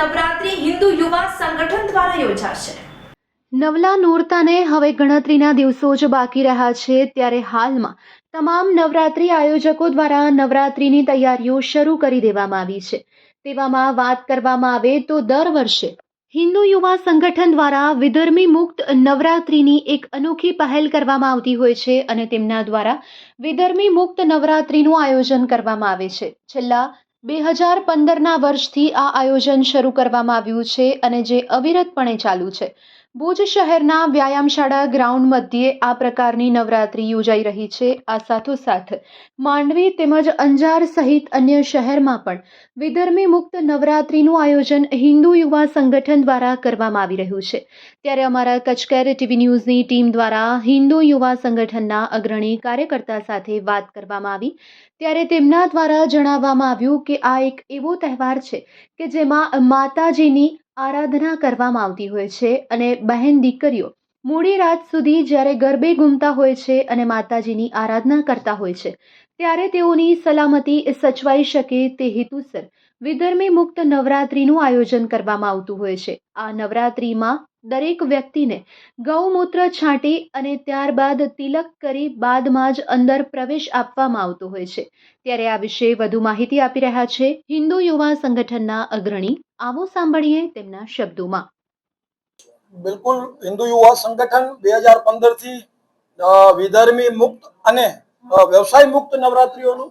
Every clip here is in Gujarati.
નવરાત્રી હિન્દુ યુવા સંગઠન દ્વારા યોજાશે. નવલા નોરતાને હવે ગણતરીના દિવસો જ બાકી રહ્યા છે, ત્યારે હાલમાં તમામ નવરાત્રી આયોજકો દ્વારા નવરાત્રીની તૈયારીઓ શરૂ કરી દેવામાં આવી છે. તેવામાં વાત કરવામાં આવે તો દર વર્ષે હિન્દુ યુવા સંગઠન દ્વારા વિધર્મી મુક્ત નવરાત્રીની એક અનોખી પહેલ કરવામાં આવતી હોય છે અને તેમના દ્વારા વિધર્મી મુક્ત નવરાત્રીનું આયોજન કરવામાં આવે છે. છેલ્લા બે હજાર પંદરના વર્ષથી આ આયોજન શરૂ કરવામાં આવ્યું છે અને જે અવિરતપણે ચાલુ છે. ભુજ શહેરના વ્યાયામશાળા ગ્રાઉન્ડ મધ્યે આ પ્રકારની નવરાત્રી યોજાઈ રહી છે. આ સાથોસાથ માંડવી તેમજ અંજાર સહિત અન્ય શહેરમાં પણ વિધર્મી મુક્ત નવરાત્રીનું આયોજન હિન્દુ યુવા સંગઠન દ્વારા કરવામાં આવી રહ્યું છે. ત્યારે અમારા કચકેર ટીવી ન્યૂઝની ટીમ દ્વારા હિન્દુ યુવા સંગઠનના અગ્રણી કાર્યકર્તા સાથે વાત કરવામાં આવી. ત્યારે તેમના દ્વારા જણાવવામાં આવ્યું કે આ એક એવો તહેવાર છે કે જેમાં માતાજીની આરાધના કરવામાં આવતી હોય છે અને બહેન દીકરીઓ મોડી રાત સુધી જ્યારે ગરબે ઘૂમતા હોય છે અને માતાજીની આરાધના કરતા હોય છે, ત્યારે તેઓની સલામતી સચવાઈ શકે તે હેતુસર વિધર્મી મુક્ત નવરાત્રીનું આયોજન કરવામાં આવતું હોય છે. આ નવરાત્રીમાં દરેક વ્યક્તિને ગૌમૂત્ર છાંટી અને ત્યારબાદ તિલક કરી બાદમાં જ અંદર પ્રવેશ આપવામાં આવતો હોય છે. ત્યારે આ વિશે વધુ માહિતી આપી રહ્યા છે હિન્દુ યુવા સંગઠનના અગ્રણી. આવો સાંભળીએ તેમના શબ્દોમાં. બિલકુલ, હિન્દુ યુવા સંગઠન બે હજાર પંદરથી વિધર્મી મુક્ત અને વ્યવસાય મુક્ત નવરાત્રીઓનું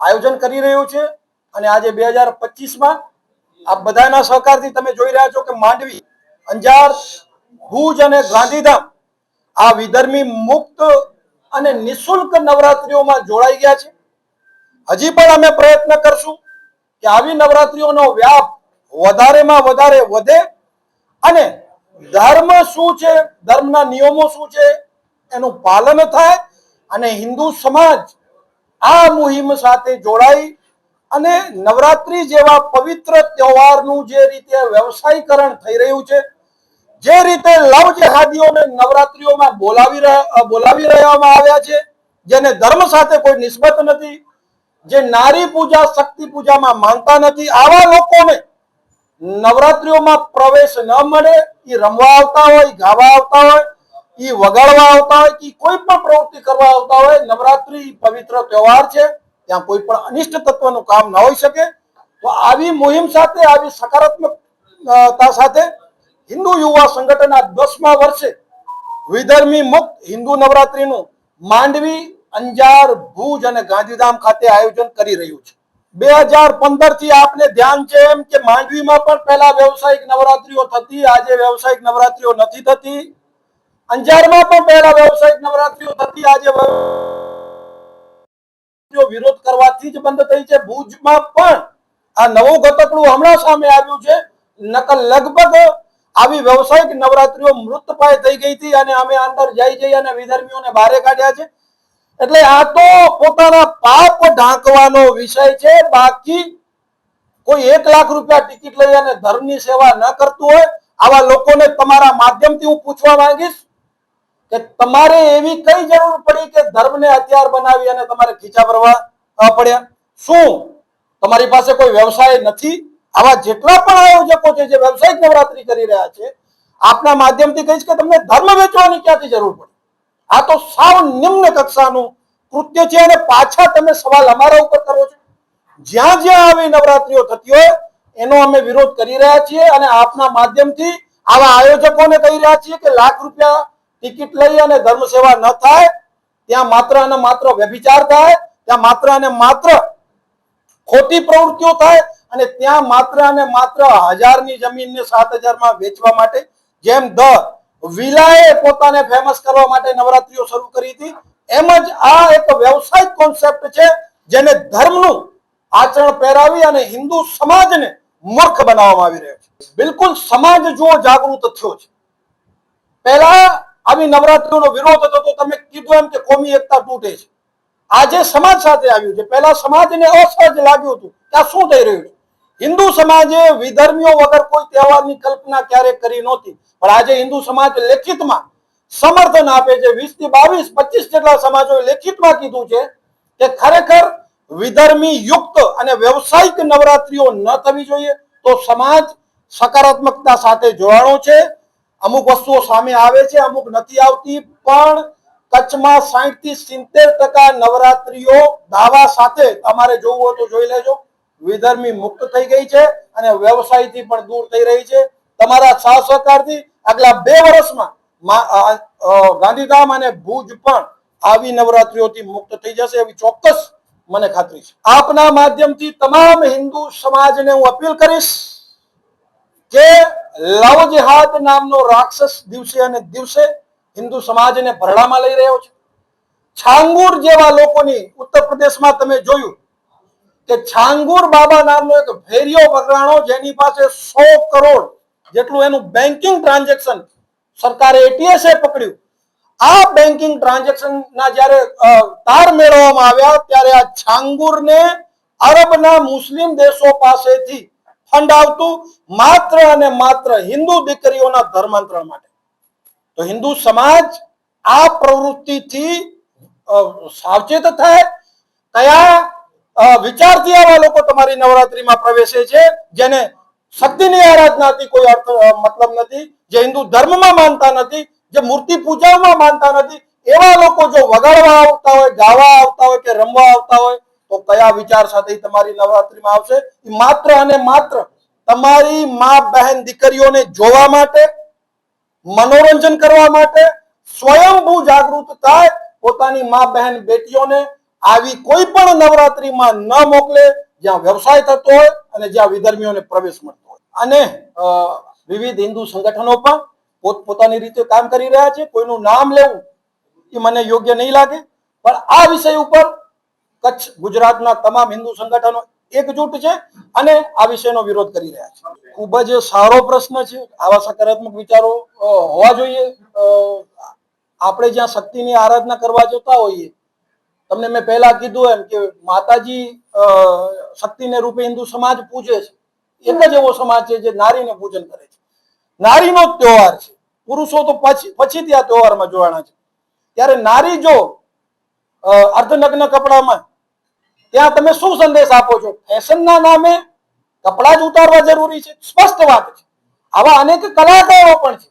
આયોજન કરી રહ્યું છે. અને આજે બે હજાર પચીસમાં આ બધાના સહકારથી તમે જોઈ રહ્યા છો કે માંડવી અંજાર, ભુજ અને ગાંધીધામ આ વિધર્મી મુક્ત અને નિશુલ્ક નવરાત્રીઓમાં જોડાઈ ગયા છે. હજી પણ અમે પ્રયત્ન કરશું કે આવી નવરાત્રીઓનો વ્યાપ વધારેમાં વધારે વધે અને ધર્મ શું છે, ધર્મના નિયમો શું છે એનું પાલન થાય અને હિન્દુ સમાજ આ મુહિમ સાથે જોડાઈ અને નવરાત્રી જેવા પવિત્ર તહેવારનું જે રીતે વ્યવસાયીકરણ થઈ રહ્યું છે, જે રીતે લવ જેહાદીઓને નવરાત્રીઓમાં બોલાવી રહ્યા બોલાવી રહેવામાં આવ્યા છે, જેને ધર્મ સાથે કોઈ નિસ્બત નથી, જે નારી પૂજા, શક્તિ પૂજામાં માનતા નથી, આવા લોકોને નવરાત્રીઓમાં પ્રવેશ ન મળે એ રમવા આવતા હોય ગાવા આવતા હોય એ વગાડવા આવતા હોય કે કોઈ પણ પ્રવૃત્તિ કરવા આવતા હોય, નવરાત્રી પવિત્ર તહેવાર છે. ત્યાં કોઈ પણ અનિષ્ટ તત્વનું કામ ન હોઈ શકે. તો આવી મુહિમ સાથે, આવી સકારાત્મકતા સાથે હિન્દુ યુવા સંગઠન આ દસમા વર્ષે વિધર્મી મુક્ત હિન્દુ નવરાત્રીનું માંડવી, અંજાર, ભુજ અને ગાંધીધામ ખાતે આયોજન કરી રહ્યું છે. બે હજાર પંદરથી આપને ધ્યાન છે એમ કે માંડવીમાં પણ પહેલા વ્યવસાયિક નવરાત્રીઓ થતી, આજે વ્યવસાયિક નવરાત્રીઓ નથી થતી. અંજારમાં પણ પહેલા વ્યવસાયિક નવરાત્રીઓ થતી, આજે વિરોધ કરવાથી જ બંધ થઈ છે. ભુજમાં પણ આ નવું ઘટકડું હમણાં સામે આવ્યું છે. નકલ લગભગ આવી વ્યવસાયિક નવરાત્રીઓ મૃતપાય થઈ ગઈ હતી અને અમે અંદર જઈ જઈ અને વિધર્મીઓને બહાર કાઢ્યા છે. એટલે આ તો પોતાના પાપ ઢાંકવાનો વિષય છે. બાકી કોઈ એક લાખ રૂપિયા ટિકિટ લઈ અને ધર્મની સેવા ન કરતું હોય, આવા લોકોને તમારા માધ્યમથી હું પૂછવા માંગીશ. કે તમારે એવી કઈ જરૂર પડી કે ધર્મને હથિયાર બનાવી અને તમારે ખીચા ભરવા પડ્યા? શું? તમારી પાસે કોઈ વ્યવસાય નથી? આવા જેટલા પણ આયોજકો છે જે વ્યવસાયિક નવરાત્રી કરી રહ્યા છે, આપના માધ્યમથી કહીશ કે તમને ધર્મ વેચવાની ક્યાંથી જરૂર પડી? આ તો સાવ નિમ્ન કક્ષાનું કૃત્ય છે અને પાછા તમે સવાલ અમારા ઉપર કરો છો. જ્યાં જ્યાં આવી નવરાત્રીઓ થતી હોય, એનો અમે વિરોધ કરી રહ્યા છીએ અને આપના માધ્યમથી આવા આયોજકોને કહી રહ્યા છીએ કે લાખ રૂપિયા ટિકિટ લઈ અને ધર્મ સેવા ન થાય, ત્યાં માત્ર અને માત્ર વ્યભિચાર થાય, ત્યાં માત્ર અને માત્ર ખોટી પ્રવૃત્તિઓ થાય અને ત્યાં માત્ર અને માત્ર હજારની જમીનને સાત હજારમાં વેચવા માટે જેમ ધ વિલાએ પોતાને ફેમસ કરવા માટે નવરાત્રીઓ શરૂ કરી હતી, એમ જ આ એક વ્યવસાયિક કોન્સેપ્ટ છે જેને ધર્મનું આચરણ પહેરાવી અને હિન્દુ સમાજને મૂર્ખ બનાવવામાં આવી રહ્યો છે. બિલકુલ સમાજ જુઓ જાગૃત થયો છે. પહેલા આવી નવરાત્રીનો વિરોધ હતો તો તમે કીધું એમ કે કોમી એકતા તૂટે છે. આજે સમાજ સાથે આવ્યું છે. પહેલા સમાજને અસહજ લાગ્યું હતું. કે આ શું થઈ રહ્યું છે? હિન્દુ સમાજે વિધર્મીઓ વગર કોઈ તહેવારની કલ્પના ક્યારે કરી નહોતી. પણ આજે હિન્દુ સમાજ લેખિતમાં સમર્થન આપે છે. વીસથી બાવીસ, પચીસ જેટલા સમાજોએ લેખિતમાં કીધું છે કે ખરેખર વિધર્મી યુક્ત અને વ્યવસાયિક નવરાત્રીઓ ન થવી જોઈએ તો સમાજ સકારાત્મકતા સાથે જોડાણો છે. અમુક વસ્તુઓ સામે આવે છે, અમુક નથી આવતી, પણ કચ્છમાં સાહીઠથી સિત્તેર ટકા નવરાત્રીઓ દાવા સાથે તમારે જોવું હોય તો જોઈ લેજો. વિધર્મી મુક્ત થઈ ગઈ છે અને વ્યવસાયથી પણ દૂર થઈ રહી છે. તમારા સાથ સહકારથી આગલા બે વર્ષમાં ગાંધીધામ અને ભુજ પણ આવી નવરાત્રીઓથી મુક્ત થઈ જશે એવી ચોક્કસ મને ખાતરી છે. આપના માધ્યમથી તમામ હિન્દુ સમાજને હું અપીલ કરીશ કે લવ જિહાદ નામનો રાક્ષસ દિવસે અને દિવસે હિન્દુ સમાજને ભરડામાં લઈ રહ્યો છે. છાંગુર જેવા લોકોની ઉત્તર પ્રદેશમાં તમે જોયું કે છાંગુર બાબા નામનો એક ભેરિયો વગરાણો જેની પાસે સો કરોડ જેટલું એનું બેન્કિંગ ટ્રાન્ઝેક્શન સરકારે એટીએસ એ પકડ્યું. આ બેન્કિંગ ટ્રાન્ઝેક્શન ના જ્યારે તાર મેળવવામાં આવ્યા ત્યારે આ છાંગુરને અરબના મુસ્લિમ દેશો પાસેથી ફંડ આવતું માત્ર અને માત્ર હિન્દુ દીકરીઓના ધર્માંતરણ માટે. તો હિન્દુ સમાજ આ પ્રવૃત્તિથી સાવચેત થાય, કયા વિચારથી આવા લોકો તમારી નવરાત્રીમાં પ્રવેશે છે, જેને શક્તિની આરાધનાથી કોઈ અર્થ મતલબ નથી, જે હિન્દુ ધર્મમાં માનતા નથી, જે મૂર્તિ પૂજામાં માનતા નથી, એવા લોકો જો વગાડવા આવતા હોય, ગાવા આવતા હોય કે રમવા આવતા હોય તો કયા વિચાર સાથે તમારી નવરાત્રીમાં આવશે? એ માત્ર અને માત્ર તમારી મા બહેન દીકરીઓને જોવા માટે, મનોરંજન કરવા માટે સ્વયંભૂ જાગૃત થાય, પોતાની મા બહેન બેટીઓને આવી કોઈ પણ નવરાત્રીમાં ન મોકલે, જ્યાં વ્યવસાય થતો હોય અને જ્યાં વિધર્મીઓને પ્રવેશ મળતો હોય. અને વિવિધ હિન્દુ સંગઠનો પણ પોતપોતાની રીતે કામ કરી રહ્યા છે. કોઈનું નામ લેવું એ મને યોગ્ય નહીં લાગે. પણ આ વિષય ઉપર કચ્છ ગુજરાતના તમામ હિન્દુ સંગઠનો એકજૂટ છે અને આ વિષયનો વિરોધ કરી રહ્યા છે. ખૂબ જ સારો પ્રશ્ન છે. આવા સકારાત્મક વિચારો હોવા જોઈએ. આપણે જ્યાં શક્તિની આરાધના કરવા જતા હોઈએ, તમને મેં પહેલા કીધું એમ કે માતાજી શક્તિને રૂપે હિન્દુ સમાજ પૂજે છે. એક જ એવો સમાજ છે જે નારીને પૂજન કરે છે. નારીનો જ તહેવાર છે. પુરુષો તો પછી, પછીથી આ તહેવારમાં જોવાના છે. ત્યારે નારી જો અર્ધનગ્ન કપડામાં ત્યાં તમે શું સંદેશ આપો છો? ફેશનના નામે કપડા જ ઉતારવા જરૂરી છે? સ્પષ્ટ વાત છે. આવા અનેક કલાકારો પણ છે.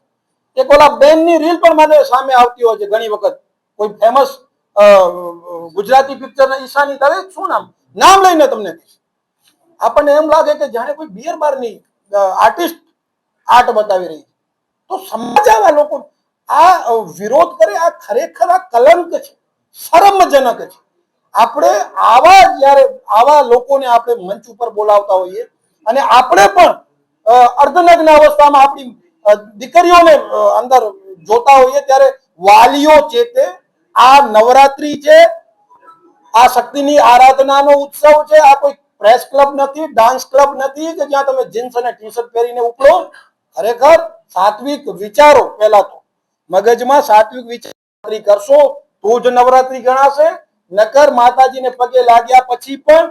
એક ઓલા બેનની રીલ પણ મને સામે આવતી હોય છે ઘણી વખત. કોઈ ફેમસ ગુજરાતી પિક્ચર ઈશાની દવે શું નામ? નામ લઈને તમને કહીશ. આપણને એમ લાગે કે જાણે કોઈ બિયર બારની આર્ટિસ્ટ આર્ટ બતાવી રહી છે. તો સમજાવા લોકો આ વિરોધ કરે, આ ખરેખર આ કલંક છે. શરમજનક છે. આપણે આવા જ્યારે આવા લોકોને આપણે મંચ ઉપર બોલાવતા હોઈએ અને આપણે પણ અર્ધનગ્ન અવસ્થામાં આપણી દીકરીઓને અંદર જોતા હોઈએ ત્યારે વાલીઓ ચેતે આ નવરાત્રી છે, આ શક્તિની આરાધનાનો ઉત્સવ છે, આ કોઈ પ્રેસ ક્લબ નથી, ડાન્સ ક્લબ નથી કે જ્યાં તમે જીન્સ અને ટી શર્ટ પહેરીને ઉપડો, ખરેખર સાત્વિક વિચારો પહેલા તો. મગજમાં સાત્વિક વિચાર કરશો, તો જ નવરાત્રી ગણાશે. નકર માતાજીને પગે લાગ્યા પછી પણ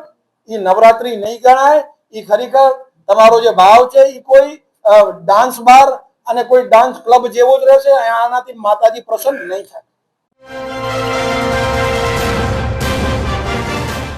એ નવરાત્રી નહીં ગણાય. એ ખરેખર તમારો જે ભાવ છે એ કોઈ ડાન્સ બાર અને કોઈ ડાન્સ ક્લબ જેવો જ રહેશે. આનાથી માતાજી પ્રસન્ન નહીં થાય.